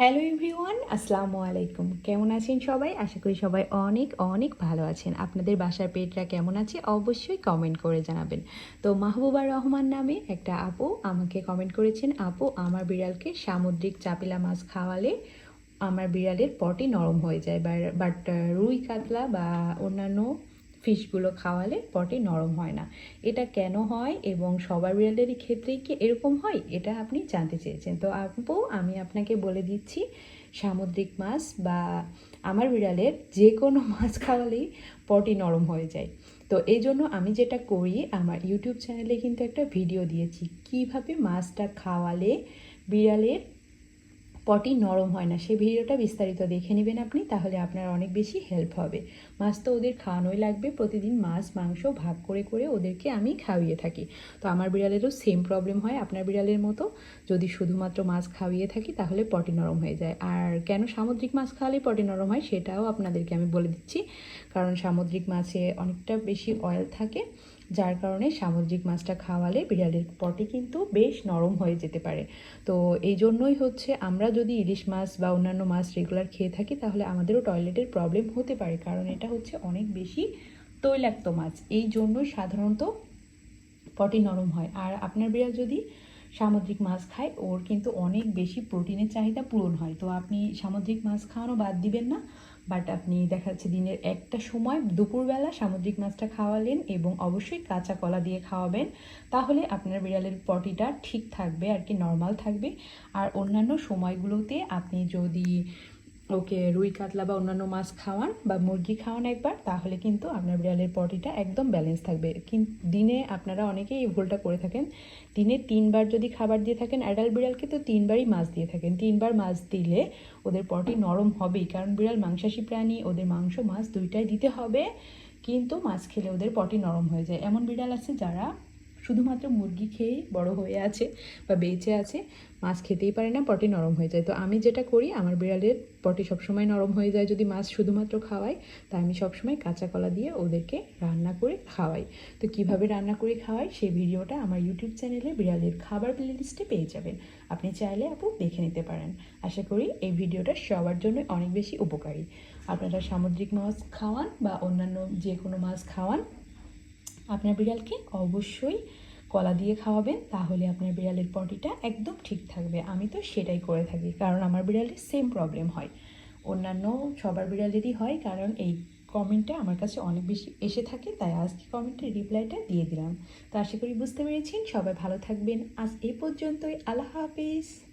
Hello everyone আসসালামু আলাইকুম। কেমন আছেন সবাই? আশা করি সবাই অনেক অনেক ভালো আছেন। আপনাদের বাসার পেটরা কেমন আছে? অবশ্যই কমেন্ট করে জানাবেন। তো মাহবুবা রহমান নামে একটা আপু আমাকে কমেন্ট করেছেন, আপু, আমার বিড়ালকে সামুদ্রিক চাপিলা মাছ খাওয়ালে আমার বিড়ালের পটি নরম হয়ে যায় বাট, রুই কাতলা বা অন্যান্য ফিশগুলো খাওয়ালে পটি নরম হয় না। এটা কেন হয় এবং সবার বিড়ালেরই ক্ষেত্রেই কি এরকম হয়, এটা আপনি জানতে চেয়েছেন। তো আপু, আমি আপনাকে বলে দিচ্ছি, সামুদ্রিক মাছ বা আমার বিড়ালের যে কোনো মাছ খাওয়ালেই পটি নরম হয়ে যায়। তো এই জন্য আমি যেটা করি, আমার ইউটিউব চ্যানেলে কিন্তু একটা ভিডিও দিয়েছি, কীভাবে মাছটা খাওয়ালে বিড়ালের পটি নরম হয় না। সেই ভিডিওটা বিস্তারিত দেখে নেবেন আপনি, তাহলে আপনার অনেক বেশি হেল্প হবে। মাছ তো ওদের খাওয়ানোই লাগবে, প্রতিদিন মাছ, মাংস ভাগ করে করে ওদেরকে আমি খাওয়িয়ে থাকি। তো আমার বিড়ালেরও সেম প্রবলেম হয় আপনার বিড়ালের মতো। যদি শুধুমাত্র মাছ খাওয়িয়ে থাকি, তাহলে পটি নরম হয়ে যায়। আর কেন সামুদ্রিক মাছ খাওয়ালে পটি নরম হয়, সেটাও আপনাদেরকে আমি বলে দিচ্ছি। কারণ সামুদ্রিক মাছে অনেকটা বেশি অয়েল থাকে। যার কারণে সামুদ্রিক মাছটা খাওয়ালে বিড়ালের পটি কিন্তু বেশ নরম হয়ে যেতে পারে। তো এই জন্যই হচ্ছে আমরা যদি ইলিশ মাছ বা অন্যান্য মাছ রেগুলার খেয়ে থাকি, তাহলে আমাদেরও টয়লেটের প্রবলেম হতে পারে, কারণ এটা হচ্ছে অনেক বেশি তৈলাক্ত মাছ। এই জন্যই সাধারণত পটি নরম হয়। আর আপনার বিড়াল যদি সামুদ্রিক মাছ খায়। ওর কিন্তু অনেক বেশি প্রোটিনের চাহিদা পূরণ হয়। তো আপনি সামুদ্রিক মাছ খাওয়ানো বাদ দিবেন না। বাট আপনি দেখা যাচ্ছে দিনের একটা সময় দুপুরবেলা সামুদ্রিক মাছটা খাওয়ালেন এবং অবশ্যই কাঁচা কলা দিয়ে খাওয়াবেন। তাহলে আপনার বিড়ালের পটিটা ঠিক থাকবে, আর কি নর্মাল থাকবে। আর অন্যান্য সময়গুলোতে আপনি যদি ওকে রুই কাতলা বা অন্যান্য মাছ খাওয়ান বা মুরগি খাওয়ান একবার, তাহলে কিন্তু আপনার বিড়ালের পটিটা একদম ব্যালেন্স থাকবে। দিনে আপনারা অনেকেই এই ভুলটা করে থাকেন। দিনে তিনবার যদি খাবার দিয়ে থাকেন অ্যাডাল্ট বিড়ালকে তো তিনবারই মাছ দিয়ে থাকেন। তিনবার মাছ দিলে ওদের পটি নরম হবেই, কারণ বিড়াল মাংসাশী প্রাণী, ওদের মাংস, মাছ দুইটাই দিতে হবে, কিন্তু মাছ খেলে ওদের পটি নরম হয়ে যায়। এমন বিড়াল আছে যারা শুধুমাত্র মুরগি খেয়েই বড় হয়ে আছে বা বেঁচে আছে, মাছ খেতেই পারে না, পটি নরম হয়ে যায়। তো আমি যেটা করি, আমার বিড়ালের পটি সবসময় নরম হয়ে যায়। যদি মাছ শুধুমাত্র খাওয়াই, তা আমি সবসময় কাঁচা কলা দিয়ে ওদেরকে রান্না করে খাওয়াই। তো কীভাবে রান্না করে খাওয়াই, সেই ভিডিওটা আমার ইউটিউব চ্যানেলে বিড়ালের খাবার প্লেলিস্টে পেয়ে যাবেন। আপনি চাইলে আপু দেখে নিতে পারেন। আশা করি এই ভিডিওটা সবার জন্য অনেক বেশি উপকারী। আপনারা সামুদ্রিক মাছ খাওয়ান বা অন্যান্য যে কোনো মাছ খাওয়ান আপনার বিড়ালকে অবশ্যই কলা দিয়ে খাওয়াবেন, তাহলে আপনার বিড়ালের পটিটা একদম ঠিক থাকবে। আমি তো সেটাই করে থাকি, কারণ আমার বিড়ালের সেম প্রবলেম হয়। অন্যান্য সবার বিড়ালেরই হয়, কারণ এই কমেন্টটা আমার কাছে অনেক বেশি এসে থাকে, তাই আজকে কমেন্টের রিপ্লাইটা দিয়ে দিলাম। তো আশা করি বুঝতে পেরেছেন, সবাই ভালো থাকবেন। আজ এই পর্যন্তই, আল্লাহ হাফিজ।